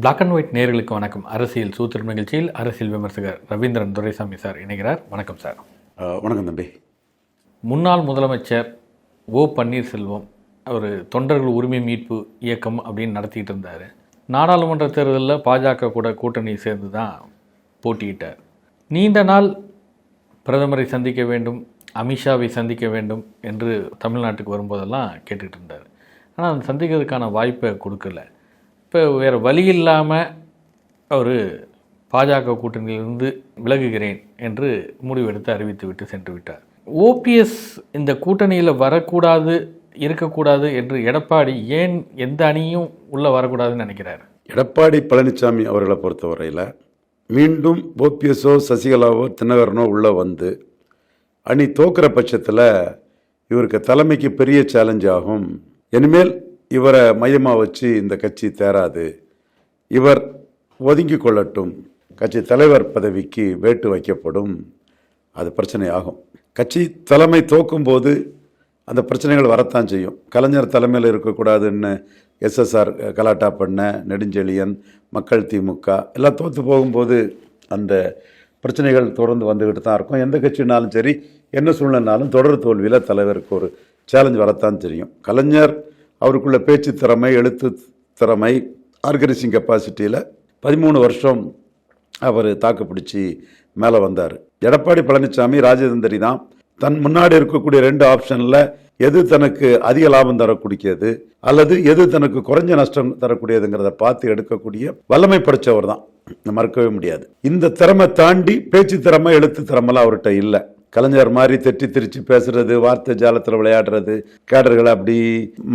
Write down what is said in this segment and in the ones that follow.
Black and white நேர்களுக்கு வணக்கம். அரசியல் சூத்திரம் நிகழ்ச்சியில் அரசியல் விமர்சகர் ரவீந்திரன் துரைசாமி சார் இணைகிறார். வணக்கம் சார். வணக்கம் தம்பி. முன்னாள் முதலமைச்சர் ஓ பன்னீர்செல்வம் அவர் தொண்டர்கள் உரிமை மீட்பு இயக்கம் அப்படின்னு நடத்திட்டு இருந்தார். நாடாளுமன்ற தேர்தலில் பாஜக கூட கூட்டணி சேர்ந்து தான் போட்டியிட்டார். நீண்ட நாள் பிரதமரை சந்திக்க வேண்டும் அமித்ஷாவை சந்திக்க வேண்டும் என்று தமிழ்நாட்டுக்கு வரும்போதெல்லாம் கேட்டுட்டு இருந்தார். ஆனால் அந்த சந்திக்கிறதுக்கான வாய்ப்பை கொடுக்கல. இப்போ வேறு வழி இல்லாமல் அவர் பாஜக கூட்டணியிலிருந்து விலகுகிறேன் என்று முடிவெடுத்து அறிவித்து விட்டு சென்று விட்டார். ஓபிஎஸ் இந்த கூட்டணியில் வரக்கூடாது இருக்கக்கூடாது என்று எடப்பாடி ஏன் எந்த அணியும் உள்ளே வரக்கூடாதுன்னு நினைக்கிறார்? எடப்பாடி பழனிசாமி அவர்களை பொறுத்தவரையில் மீண்டும் ஓபிஎஸோ சசிகலாவோ தினகரனோ உள்ளே வந்து அணி தோக்கிற பட்சத்தில் இவருக்கு தலைமைக்கு பெரிய சேலஞ்ச் ஆகும். இனிமேல் இவரை மையமாக வச்சு இந்த கட்சி தேராது. இவர் ஒதுங்கி கொள்ளட்டும். கட்சி தலைவர் பதவிக்கு வேட்டு வைக்கப்படும். அது பிரச்சனை ஆகும் கட்சி தலைமை தோக்கும்போது அந்த பிரச்சனைகள் வரத்தான் செய்யும். கலைஞர் தலைமையில் இருக்கக்கூடாதுன்னு எஸ்எஸ்ஆர் கலாட்டா பண்ண நெடுஞ்செழியன் மக்கள் திமுக எல்லாம் தோற்று போகும்போது அந்த பிரச்சனைகள் தொடர்ந்து வந்துக்கிட்டு தான் இருக்கும். எந்த கட்சினாலும் சரி என்ன சூழ்நிலைனாலும் தொடர் தோல்வியில் தலைவருக்கு ஒரு சேலஞ்ச் வரத்தான் தெரியும். கலைஞர் அவருக்குள்ள பேச்சு திறமை எழுத்து திறமை ஆர்கனைசிங் கெப்பாசிட்டியில் பதிமூணு வருஷம் அவர் தாக்கு பிடிச்சி மேலே வந்தார். எடப்பாடி பழனிசாமி ராஜதந்திரி தான். தன் முன்னாடி இருக்கக்கூடிய ரெண்டு ஆப்ஷனில் எது தனக்கு அதிக லாபம் தரக்கூடியது அல்லது எது தனக்கு குறைஞ்ச நஷ்டம் தரக்கூடியதுங்கிறத பார்த்து எடுக்கக்கூடிய வல்லமை படைச்சவர் தான். மறக்கவே முடியாது. இந்த திறமை தாண்டி பேச்சு திறமை எழுத்து திறமைலாம் அவர்கிட்ட இல்லை. கலைஞர் மாதிரி தெட்டி திரிச்சு பேசுறது வார்த்தை ஜாலத்தில் விளையாடுறது கேடர்களை அப்படி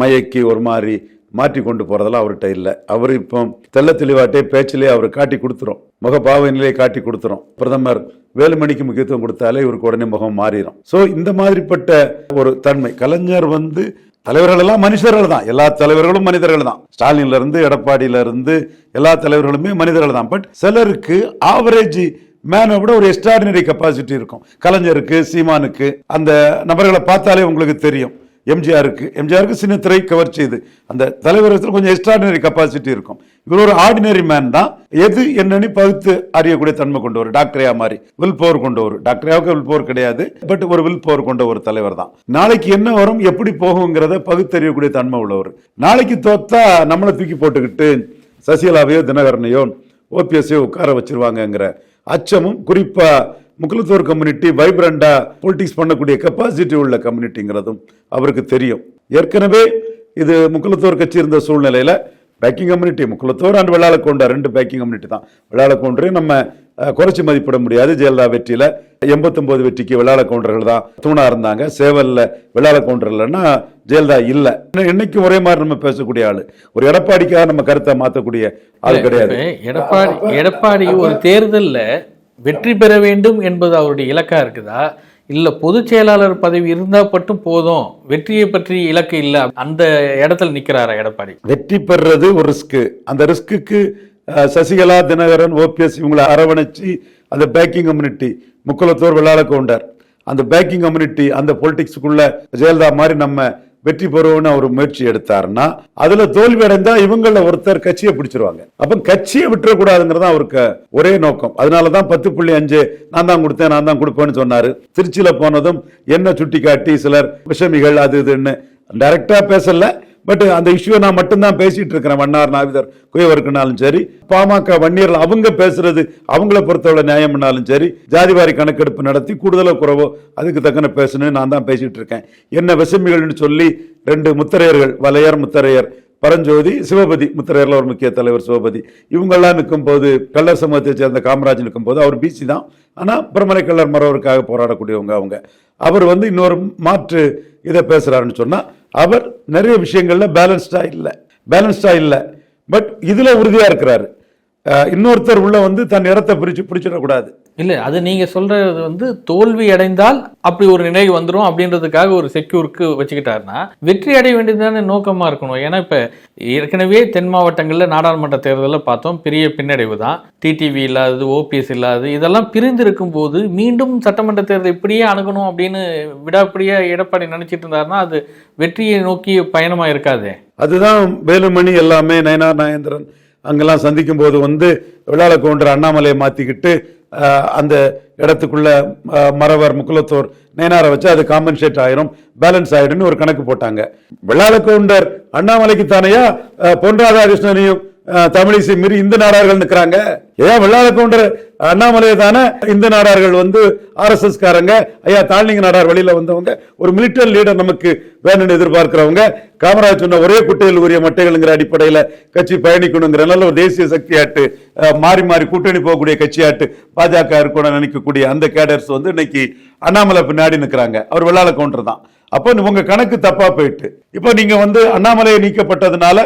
மயக்கி ஒரு மாதிரி மாற்றி கொண்டு போறதெல்லாம் அவர்கிட்ட இல்லை. அவர் இப்போ தெல்ல தெளிவாட்டே பேச்சிலே அவர் காட்டி கொடுத்துரும். முக பாவனிலே காட்டி கொடுத்துரும். பிரதமர் வேலுமணிக்கு முக்கியத்துவம் கொடுத்தாலே இவருக்கு உடனே முகம் மாறிடும் ஸோ இந்த மாதிரிப்பட்ட ஒரு தன்மை. கலைஞர் வந்து தலைவர்கள் எல்லாம் மனுஷர்கள் தான். எல்லா தலைவர்களும் மனிதர்கள் தான். ஸ்டாலின்ல இருந்து எடப்பாடியில இருந்து எல்லா தலைவர்களுமே மனிதர்கள் தான். பட் சிலருக்கு ஆவரேஜ் மேனை விட ஒரு எக்ஸ்ட்ராடினரி கெப்பாசிட்டி இருக்கும். கலைஞருக்கு சீமானுக்கு அந்த நபர்களை பார்த்தாலே உங்களுக்கு தெரியும். எம்ஜிஆருக்கு. எம்ஜிஆருக்கு சின்ன திரை கவர் செய்து அந்த தலைவரத்தில் கொஞ்சம் எக்ஸ்ட்ராடினரி கெப்பாசிட்டி இருக்கும். இவர் ஒரு ஆர்டினரி மேன் தான். எது என்னன்னு பகுத்து அறியக்கூடிய தன்மை கொண்டவர் டாக்டரையா மாதிரி வில் பவர் கொண்டவர் டாக்டரையாவுக்கு வில் பவர் கிடையாது பட் ஒரு வில் பவர் கொண்ட ஒரு தலைவர் தான். நாளைக்கு என்ன வரும் எப்படி போகுங்கிறத பகுத்தறியக்கூடிய தன்மை உள்ளவர். நாளைக்கு தோத்தா நம்மளை தூக்கி போட்டுக்கிட்டு சசிகலாவையோ தினகரனையோ ஓபிஎஸ்ஐயோ உட்கார வச்சிருவாங்கங்கிற அச்சமும் குறிப்பா முக்குலத்தோர் கம்யூனிட்டி வைப்ரண்டா பொலிட்டிக்ஸ் பண்ணக்கூடிய கெப்பாசிட்டி உள்ள கம்யூனிட்டிங்கிறதும் அவருக்கு தெரியும். ஏற்கனவே இது முக்குலத்தோர் கட்சி இருந்த சூழ்நிலையில பேக்கிங் கம்யூனிட்டி முக்குலத்தோர் அண்ட் வெள்ளாளக்கோண்டா ரெண்டு பேக்கிங் கம்யூனிட்டி தான். வெள்ளாளக்கோண்டரையும் நம்ம குறைச்சி மதிப்பிட முடியாது. ஜெயலலிதா வெற்றியில எண்பத்தொன்பது வெற்றிக்கு வெள்ளாள கவுண்டர்கள் தான் தூணா இருந்தாங்க. சேவல்ல வெள்ளாள கவுண்டர் இல்லைன்னா ஜெயலலிதா இல்ல. இன்னும் இன்னைக்கு ஒரே மாதிரி நம்ம பேசக்கூடிய ஆளு? ஒரு எடப்பாடிக்காக நம்ம கருத்தை மாத்தக்கூடிய ஆள் கிடையாது. எடப்பாடி எடப்பாடி ஒரு தேர்தல்ல வெற்றி பெற வேண்டும் என்பது அவருடைய இலக்கா இருக்குதா? இல்ல பொதுச் செயலாளர் பதவி இருந்தா மட்டும் போதும்? வெற்றியை பற்றி இலக்கு இல்ல. அந்த இடத்துல நிக்கிறாரா எடப்பாடி? வெற்றி பெறுறது ஒரு ரிஸ்க் அந்த ரிஸ்க்குக்கு சசிகலா தினகரன் ஓபிஎஸ் இவங்களை அரவணைச்சு அந்த பேக்கிங் கம்யூனிட்டி முக்குலத்தோர் வெள்ளாள கவுண்டர். அந்த பேக்கிங் கம்யூனிட்டி அந்த பொலிட்டிக்ஸுக்குள்ள ஜெயலலிதா மாதிரி நம்ம வெற்றி பெறுவோம்னு அவர் முயற்சி எடுத்தாருன்னா அதுல தோல்வி அடைந்தா இவங்கள ஒருத்தர் கட்சியை பிடிச்சிருவாங்க. அப்ப கட்சியை விட்டுறக்கூடாதுங்கிறது தான் அவருக்கு ஒரே நோக்கம். அதனாலதான் பத்து புள்ளி அஞ்சு நான் தான் கொடுத்தேன் நான் தான் கொடுப்பேன்னு சொன்னாரு. திருச்சியில போனதும் என்ன சுட்டி காட்டி சிலர் விஷமிகள் அது இதுன்னு. டைரக்டா பேசல. பட் uh, அந்த இஷ்யூவை நான் மட்டும்தான் பேசிட்டு இருக்கிறேன் வண்ணார் நாவிதர் குயவருக்குனாலும் சரி பாமக வன்னியர்கள் அவங்க பேசுறது அவங்கள பொறுத்தவரை நியாயம்னாலும் சரி ஜாதிவாரி கணக்கெடுப்பு நடத்தி கூடுதலோ குறவோ அதுக்கு தக்கன பேசணும்னு நான் தான் பேசிட்டு இருக்கேன். என்ன விஷமிகள்னு சொல்லி ரெண்டு முத்தரையர்கள் வலையர் முத்தரையர் பரஞ்சோதி சிவபதி முத்தரையர்ல ஒரு முக்கிய தலைவர் சிவபதி இவங்கெல்லாம் நிற்கும் போது கள்ளர் சமூகத்தை சேர்ந்த காமராஜ் நிற்கும் போது அவர் பிசி தான். ஆனால் பிரமலை கள்ளர் மறவருக்காக போராடக்கூடியவங்க அவங்க. அவர் வந்து இன்னொரு மாற்று இதை பேசுகிறாருன்னு சொன்னால் அவர் நிறைய விஷயங்கள்ல பேலன்ஸ்டா இல்லை. பேலன்ஸ்டா இல்லை. பட் இதுல உறுதியா இருக்கிறாரு. இன்னொருத்தர் உள்ள வந்து தன் இடத்தை பிரிச்சு பிடிச்சிடக்கூடாது. இல்ல அது நீங்க சொல்றது வந்து தோல்வி அடைந்தால் அப்படி ஒரு நிலை வந்துரும் அப்படின்றதுக்காக ஒரு செக்யூருக்கு வச்சுக்கிட்டாருன்னா வெற்றி அடைய வேண்டியதுதானே நோக்கமா இருக்கணும். ஏன்னா இப்ப ஏற்கனவே தென் மாவட்டங்கள்ல நாடாளுமன்ற தேர்தலில் பார்த்தோம் பெரிய பின்னடைவு தான். டிடிவி இல்லாதது ஓபிஎஸ் இல்லாதது இதெல்லாம் பிரிந்திருக்கும் போது மீண்டும் சட்டமன்ற தேர்தல் இப்படியே அணுகணும் அப்படின்னு விடாப்படியா எடப்பாடி நினைச்சிட்டு இருந்தாருன்னா அது வெற்றியை நோக்கி பயணமா இருக்காதே. அதுதான் வேலுமணி எல்லாமே நயனார் நாயந்திரன் அங்கெல்லாம் சந்திக்கும் போது வந்து விழால கவுண்டர் அண்ணாமலையை மாற்றிக்கிட்டு அந்த இடத்துக்குள்ள மறவர் முக்குலத்தோர் நேனாரை வச்சு அது காம்பன்சேட் ஆயிரும் பேலன்ஸ் ஆயிடும்னு ஒரு கணக்கு போட்டாங்க. விழால கவுண்டர் அண்ணாமலைக்கு தானையா பொன் ராதாகிருஷ்ணனையும் தமிழிசை மீறி இந்து நாடார்கள் நிற்கிறாங்க ஏன் வெள்ளாள கவுண்டர் அண்ணாமலையை தானே இந்து நாடார்கள் வந்து ஆர்எஸ்எஸ் காரங்க ஐயா தாழ்நிங்க நாடார் வழியில் வந்தவங்க ஒரு மிலிட்டரி லீடர் நமக்கு வேணும்னு எதிர்பார்க்கிறவங்க காமராஜ் சொன்ன ஒரே குட்டையில் உரிய மட்டைகள்ங்கிற அடிப்படையில் கட்சி பயணிக்கணுங்கிற நல்ல ஒரு தேசிய சக்தியாட்டு மாறி மாறி கூட்டணி போகக்கூடிய கட்சியாட்டு பாஜக இருக்கணும்னு நினைக்கக்கூடிய அந்த கேடர்ஸ் வந்து இன்னைக்கு அண்ணாமலை பின்னாடி நிற்கிறாங்க அவர் வெள்ளாள கவுண்டர் தான். அப்போ உங்க கணக்கு தப்பா போயிட்டு. இப்போ நீங்க வந்து அண்ணாமலை நீக்கப்பட்டதுனால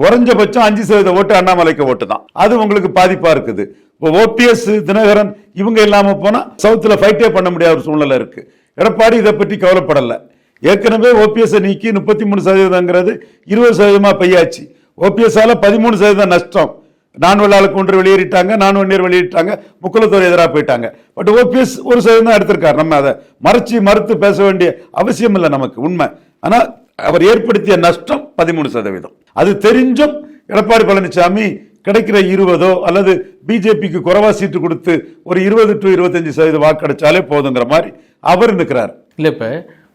குறைஞ்சபட்சம் அஞ்சு சதவீத ஓட்டு அண்ணாமலைக்கு ஓட்டு தான் அது உங்களுக்கு பாதிப்பா இருக்குது. இப்போ ஓபிஎஸ் தினகரன் இவங்க இல்லாம போனா சவுத்துல ஃபைட்டே பண்ண முடியாத ஒரு சூழ்நிலை இருக்கு. எடப்பாடி இதை பற்றி கவலைப்படல. ஏற்கனவே ஓபிஎஸ் நீக்கி முப்பத்தி மூணு சதவீதங்கிறது இருபது சதவீதமா பெய்யாச்சு. ஓபிஎஸ் பதிமூணு சதவீதம் நஷ்டம். நான் வெள்ளாளுக்கு ஒன்று வெளியேறிட்டாங்க நான் ஒன்னியர் வெளியிட்டாங்க முக்குலத்தோர் எதிராக போயிட்டாங்க. பட் ஓபிஎஸ் ஒரு சதவீதம் தான் எடுத்திருக்காரு. நம்ம அதை மறைச்சு மறுத்து பேச வேண்டிய அவசியம் இல்லை நமக்கு உண்மை. ஆனால் அவர் ஏற்படுத்திய நஷ்டம் பதிமூணு சதவீதம். அது தெரிஞ்சும் எடப்பாடி பழனிசாமி கிடைக்கிற இருபதோ அல்லது பிஜேபிக்கு குறைவா சீட்டு கொடுத்து ஒரு இருபது டு இருபத்தஞ்சு சதவீதம் வாக்கு கிடைச்சாலே போதுங்கிற மாதிரி அவர் நிற்கிறார் இல்லை இப்போ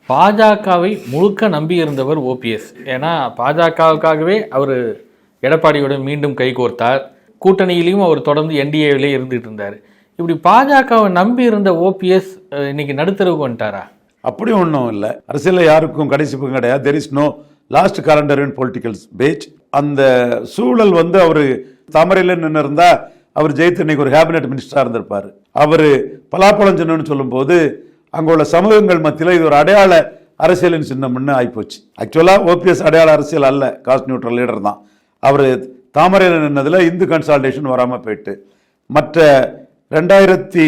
பாஜகவை முழுக்க நம்பி இருந்தவர் ஓபிஎஸ் ஏன்னா பாஜகவுக்காகவே அவர் எடப்பாடியோட மீண்டும் கைகோர்த்தார் கூட்டணியிலையும் அவர் தொடர்ந்து என்டிஏவிலே இருந்துட்டு இருந்தார். இப்படி பாஜகவை நம்பி இருந்த ஓபிஎஸ் இன்னைக்கு நடுத்தரவுக்கு வந்துட்டாரா? அப்படி ஒன்றும் இல்லை. அரசியலில் யாருக்கும் கடைசி பக்கம் கிடையாது. There is no last calendar in political page அந்த சூழல் வந்து அவர் தாமரையில் நின்று இருந்தால் அவர் ஜெயித்து இன்னைக்கு ஒரு கேபினெட் மினிஸ்டராக இருந்திருப்பார். அவர் பலாப்பழம் சின்னம்னு சொல்லும்போது அங்கே உள்ள சமூகங்கள் மத்தியில் இது ஒரு அடையாள அரசியலின் சின்னம்னு ஆகிப்போச்சு ஆக்சுவலாக ஓபிஎஸ் அடையாள அரசியல் அல்ல. காஸ்ட் நியூட்ரல் லீடர் தான். அவர் தாமரையில் நின்னதில் இந்து கன்சால்டேஷன் வராமல் போயிட்டு மற்ற ரெண்டாயிரத்தி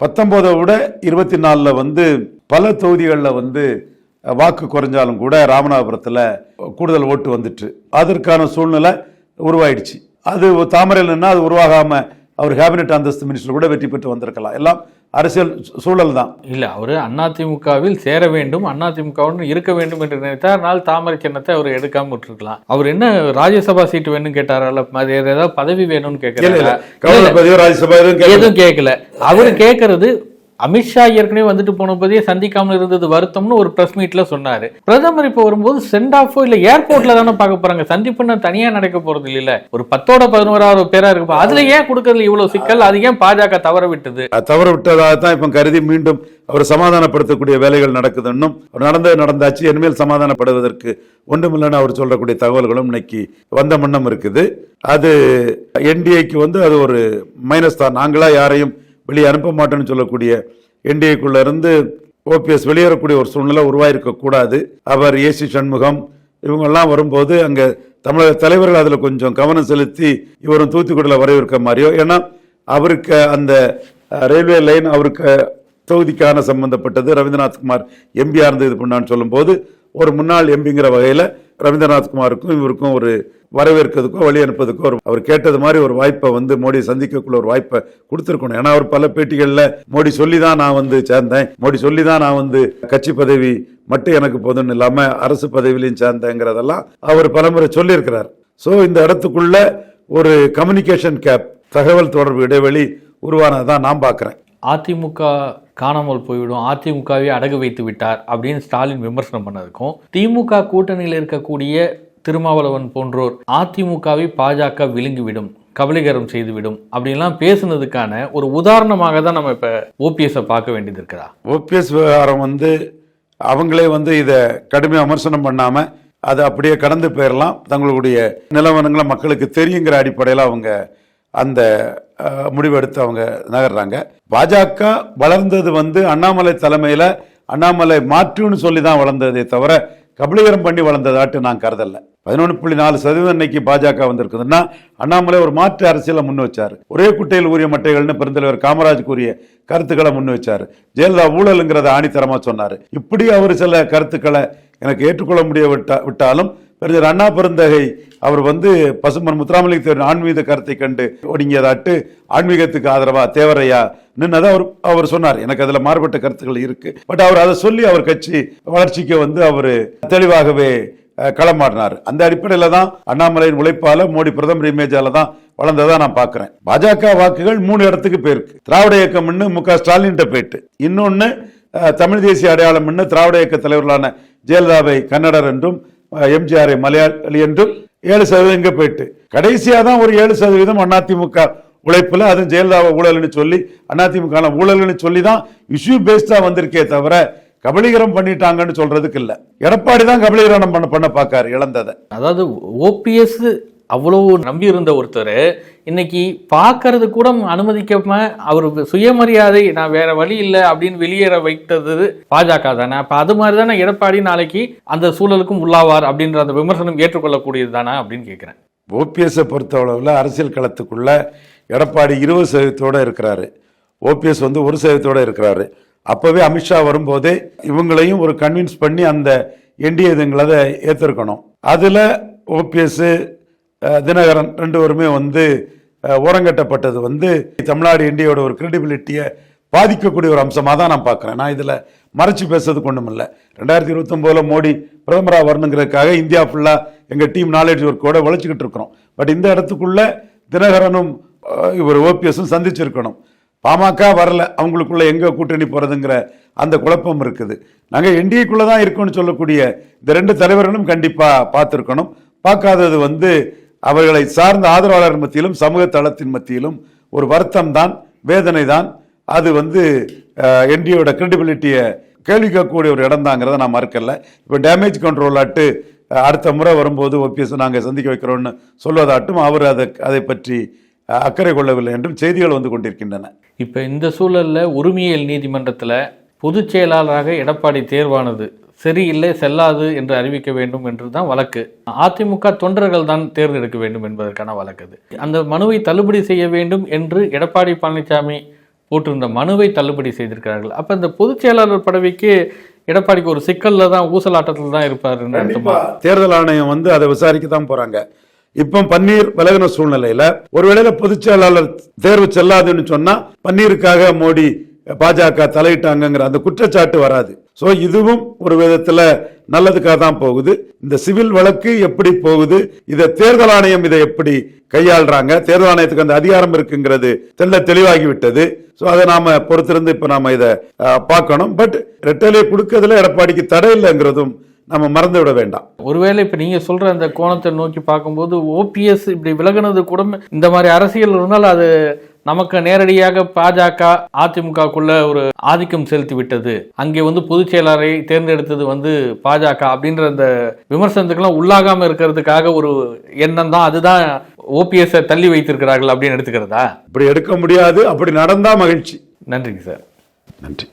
பத்தொம்போதை விட இருபத்தி நாலில் வந்து பல தொகுதிகளில் வந்து வாக்கு குறைஞ்சாலும் கூட ராமநாதபுரத்தில் கூடுதல் ஓட்டு வந்துட்டு அதற்கான சூழ்நிலை உருவாயிடுச்சு. அது தாமரையில் நின்னா அது உருவாகாம அவர் கேபினெட் அந்தஸ்து மினிஸ்டர் கூட வெற்றி பெற்று வந்திருக்கலாம். எல்லாம் அரசியல் சூழல் தான். இல்லை அவர் அதிமுகவில் சேர வேண்டும் அதிமுகவுடன் இருக்க வேண்டும் என்று நினைத்தார். அதனால் தாமரை சின்னத்தை அவர் எடுக்காம விட்டுருக்கலாம். அவர் என்ன ராஜ்யசபா சீட்டு வேணும்னு கேட்டாரா இல்ல அது ஏதாவது பதவி வேணும்னு பதவியோ ராஜ்யசபா கேட்கல. எதுவும் கேட்கல. அவரு கேட்கறது அமித்ஷா ஏற்கனவே வந்துட்டு போன போதே சந்திக்காமல் இருந்தது வருத்தம்னு ஒரு பிரஸ் மீட்ல சொன்னாரு. பிரதமர் இப்போ வரும்போது சென்ட் ஆஃபோ இல்ல ஏர்போர்ட்ல தானே பார்க்க போறாங்க. சந்திப்புன்னு தனியா நடக்க போறது இல்ல. ஒரு பத்தோட பதினோராவது பேரா இருக்கு. அதுல ஏன் கொடுக்கறதுல இவ்வளவு சிக்கல்? அது ஏன் பாஜக தவற விட்டது? அது தவற விட்டதாக தான் இப்போ கருதி மீண்டும் அவர் சமாதானப்படுத்தக்கூடிய வேலைகள் நடக்குது. இன்னும் அவர் நடந்தது நடந்தாச்சு. இனிமேல் சமாதானப்படுவதற்கு ஒன்றுமில்லைன்னு அவர் சொல்லக்கூடிய தகவல்களும் இன்னைக்கு வந்த மன்னம் இருக்குது. அது என்டிஏக்கு வந்து அது ஒரு மைனஸ் தான். நாங்களா யாரையும் வெளியே அனுப்ப மாட்டோம்னு சொல்லக்கூடிய என்டிஏக்குள்ளேருந்து ஓபிஎஸ் வெளியேறக்கூடிய ஒரு சூழ்நிலை உருவாயிருக்க கூடாது அவர் ஏசி சண்முகம் இவங்கெல்லாம் வரும்போது அங்கே தமிழக தலைவர்கள் அதில் கொஞ்சம் கவனம் செலுத்தி இவரும் தூத்துக்குடியில் வரவிருக்க மாதிரியோ ஏன்னா அவருக்கு அந்த ரயில்வே லைன் அவருக்கு தொகுதிக்கான சம்பந்தப்பட்டது. ரவீந்திரநாத் குமார் எம்பியாக இருந்து இது பண்ணான்னு சொல்லும்போது ஒரு முன்னாள் எம்பிங்கிற வகையில் ரவீந்திரநாத் குமாருக்கும் இவருக்கும் ஒரு வரவேற்கிறதுக்கோ வழி அனுப்பதுக்கோ ஒரு அவர் கேட்டது மாதிரி ஒரு வாய்ப்பை வந்து மோடி சந்திக்கக்குள்ள ஒரு வாய்ப்பை கொடுத்துருக்கணும். ஏன்னா அவர் பல பேட்டிகளில் மோடி சொல்லி தான் நான் வந்து சேர்ந்தேன். மோடி சொல்லி தான் நான் வந்து கட்சி பதவி மட்டும் எனக்கு போதும்னு இல்லாமல் அரசு பதவியிலையும் சேர்ந்தேங்கிறதெல்லாம் அவர் பலமுறை சொல்லியிருக்கிறார். ஸோ இந்த இடத்துக்குள்ள ஒரு கம்யூனிகேஷன் கேப் தகவல் தொடர்பு இடைவெளி உருவானதான் நான் பார்க்குறேன். அதிமுக காணாமல் போய்விடும் அதிமுகவை அடகு வைத்து விட்டார் அப்படின்னு ஸ்டாலின் விமர்சனம் பண்ணதுக்கும் திமுக கூட்டணியில் இருக்கக்கூடிய திருமாவளவன் போன்றோர் அதிமுகவை பாஜக விழுங்கிவிடும் கபலீகரம் செய்துவிடும் அப்படின்லாம் பேசுனதுக்கான ஒரு உதாரணமாக தான் நம்ம இப்போ ஓபிஎஸ்ஸை பார்க்க வேண்டியது இருக்கிறா ஓபிஎஸ் விவகாரம் வந்து அவங்களே வந்து இதை கடுமையாக விமர்சனம் பண்ணாமல் அதை அப்படியே கடந்து போயிடலாம் தங்களுடைய நிலவரங்களை மக்களுக்கு தெரியுங்கிற அடிப்படையில் அவங்க அந்த முடிவெடுத்து அவங்க நகர்றாங்க. பாஜக வளர்ந்தது வந்து அண்ணாமலை தலைமையில் அண்ணாமலை மாற்றுன்னு சொல்லி தான் வளர்ந்ததே தவிர கபலீகரம் பண்ணி வளர்ந்ததாட்டு நான் கருதல. பதினொன்று புள்ளி நாலு சதவீதம் இன்னைக்கு பாஜக வந்திருக்குதுன்னா அண்ணாமலை ஒரு மாற்று அரசியலை முன் வச்சார். ஒரே குட்டையில் ஊறிய மட்டைகள்னு பெருந்தலைவர் காமராஜ் கூறிய கருத்துக்களை முன் வச்சார். ஜெயலலிதா ஊழலுங்கிறத ஆணித்தரமாக சொன்னார். இப்படி அவர் சில கருத்துக்களை எனக்கு ஏற்றுக்கொள்ள முடிய விட்டா விட்டாலும் பெருந்தர் அண்ணா பெருந்தகை அவர் வந்து பசுமன் முத்துராமலிங்க ஆன்மீக கருத்தை கண்டு ஒடுங்கியதாட்டு ஆன்மீகத்துக்கு ஆதரவா தேவரையா நின்னதை அவர் அவர் சொன்னார். எனக்கு அதுல மாறுபட்ட கருத்துக்கள் இருக்கு. பட் அவர் அதை சொல்லி அவர் கட்சி வளர்ச்சிக்கு வந்து அவர் தெளிவாகவே களமாடினார் அந்த அடிப்படையில் தான் அண்ணாமலையின் உழைப்பால மோடி பிரதமர் இமேஜால தான் வளர்ந்ததா நான் பார்க்குறேன் பாஜக வாக்குகள் மூணு இடத்துக்கு போயிருக்கு. திராவிட இயக்கம்னு மு க ஸ்டாலின் போயிட்டு. இன்னொன்னு தமிழ் தேசிய அடையாளம்னு திராவிட இயக்க தலைவர்களான ஜெயலலிதாவை கன்னடர் என்றும் எம்ஜிஆரை மலையாளி என்றும் ஏழு சதவீதம் இங்கே போயிட்டு. கடைசியா தான் ஒரு ஏழு சதவீதம் அதிமுக உழைப்புல அதுவும் ஜெயலலிதாவை ஊழல்னு சொல்லி அதிமுக ஊழல்னு சொல்லி தான் இஷ்யூ பேஸ்டா வந்திருக்கே தவிர கபலீகரம் பண்ணிட்டாங்கன்னு சொல்றதுக்கு இல்ல. எடப்பாடி தான் கபலீகரம் பண்ண பண்ண பார்க்காரு இழந்ததை. அதாவது ஓபிஎஸ் அவ்வளோ நம்பி இருந்த ஒருத்தர். இன்னைக்கு பார்க்கறது கூட அனுமதிக்காம அவர் சுயமரியாதை நான் வேற வழி இல்லை அப்படின்னு வெளியேற வைத்தது பாஜக தானே. அப்போ அது மாதிரி தானே எடப்பாடி நாளைக்கு அந்த சூழலுக்கும் உள்ளாவார் அப்படின்ற அந்த விமர்சனம் ஏற்றுக்கொள்ளக்கூடியது தானே அப்படின்னு கேட்குறேன் ஓபிஎஸ்ஸை பொறுத்தளவில் அரசியல் களத்துக்குள்ள எடப்பாடி இருபது சதவீதத்தோடு இருக்கிறாரு. ஓபிஎஸ் வந்து ஒரு சதவீதத்தோடு இருக்கிறாரு. அப்போவே அமித்ஷா வரும்போதே இவங்களையும் ஒரு கன்வின்ஸ் பண்ணி அந்த என்டிஏ இதுங்களை ஏற்றிருக்கணும் அதில் ஓபிஎஸ்ஸு தினகரன் ரெண்டு பேருமே வந்து ஓரங்கட்டப்பட்டது வந்து தமிழ்நாடு இந்தியாவோட ஒரு கிரெடிபிலிட்டியை பாதிக்கக்கூடிய ஒரு அம்சமாக தான் நான் பார்க்குறேன். நான் இதில் மறைச்சு பேசுறதுக்கு ஒன்றும் இல்லை. ரெண்டாயிரத்தி இருபத்தொம்போதில் மோடி பிரதமராக வரணுங்கிறதுக்காக இந்தியா ஃபுல்லாக எங்கள் டீம் நாலேஜ் ஒர்க்கோட உழைச்சிக்கிட்டு இருக்கிறோம். பட் இந்த இடத்துக்குள்ளே தினகரனும் இவர் ஓபிஎஸும் சந்திச்சிருக்கணும். பாமக வரல. அவங்களுக்குள்ள எங்கே கூட்டணி போகிறதுங்கிற அந்த குழப்பம் இருக்குது. நாங்கள் என்டிஏக்குள்ளே தான் இருக்கோம்னு சொல்லக்கூடிய இந்த ரெண்டு தலைவர்களும் கண்டிப்பாக பார்த்துருக்கணும். பார்க்காதது வந்து அவர்களை சார்ந்த ஆதரவாளர் மத்தியிலும் சமூக தளத்தின் மத்தியிலும் ஒரு வருத்தம் தான் வேதனை தான் அது வந்து என்டியோட கிரெடிபிலிட்டியை கேள்வி கேட்கக்கூடிய ஒரு இடம் தாங்கிறத நான் மறுக்கல. இப்போ டேமேஜ் கண்ட்ரோல் ஆட்டு அடுத்த முறை வரும்போது ஓபிஎஸ் நாங்கள் சந்திக்க வைக்கிறோம்னு சொல்வதாட்டும் அவர் அதை அதை பற்றி அக்கறை கொள்ளவில்லை என்றும் செய்திகள் வந்து கொண்டிருக்கின்றன. இப்போ இந்த சூழலில் உரிமையியல் நீதிமன்றத்தில் பொதுச் செயலாளராக எடப்பாடி தேர்வானது. சரியில்லை செல்லாது என்று அறிவிக்க வேண்டும் என்று தான் வழக்கு. அதிமுக தொண்டர்கள் தான் தேர்ந்தெடுக்க வேண்டும் என்பதற்கான வழக்கு அது. அந்த மனுவை தள்ளுபடி செய்ய வேண்டும் என்று எடப்பாடி பழனிசாமி போட்டிருந்த மனுவை தள்ளுபடி செய்திருக்கிறார்கள். அப்போ இந்த பொதுச் செயலாளர் பதவிக்கு எடப்பாடிக்கு ஒரு சிக்கல்ல தான் ஊசலாட்டத்தில் தான் இருப்பார் தேர்தல் ஆணையம் வந்து அதை விசாரிக்க தான் போறாங்க. இப்போ பன்னீர் விலகின சூழ்நிலையில ஒருவேளை பொதுச் செயலாளர் தேர்வு செல்லாதுன்னு சொன்னா பன்னீருக்காக மோடி பாஜக தலையிட்டாங்கங்கிற அந்த குற்றச்சாட்டு வராது. ஸோ இதுவும் ஒரு விதத்தில் நல்லதுக்காக தான் போகுது. இந்த சிவில் வழக்கு எப்படி போகுது? இதை தேர்தல் ஆணையம் இதை எப்படி கையாளுறாங்க? தேர்தல் ஆணையத்துக்கு அந்த அதிகாரம் இருக்குங்கிறது தெல்ல தெளிவாகிவிட்டது. ஸோ அதை நாம பொறுத்திருந்து இப்போ நாம இதை பார்க்கணும். பட் ரெட்டலை கொடுக்கறதுல எடப்பாடிக்கு தடை இல்லைங்கிறதும் நம்ம மறந்து விட வேண்டாம். ஒருவேளை இப்ப நீங்க சொல்ற அந்த கோணத்தை நோக்கி பார்க்கும்போது ஓபிஎஸ் இப்படி விலகுனது கூட இந்த மாதிரி அரசியல் இருந்தால் அது நமக்கு நேரடியாக பாஜக அதிமுகக்குள்ள ஒரு ஆதிக்கம் செலுத்தி விட்டது அங்கே வந்து பொதுச் செயலாளரை தேர்ந்தெடுத்தது வந்து பாஜக அப்படின்ற அந்த விமர்சனத்துக்கெல்லாம் உள்ளாகாம இருக்கிறதுக்காக ஒரு எண்ணம் தான் அதுதான் ஓபிஎஸ் தள்ளி வைத்திருக்கிறார்கள் அப்படின்னு எடுத்துக்கிறதா? இப்படி எடுக்க முடியாது அப்படி நடந்தா மகிழ்ச்சி. நன்றிங்க சார். நன்றி.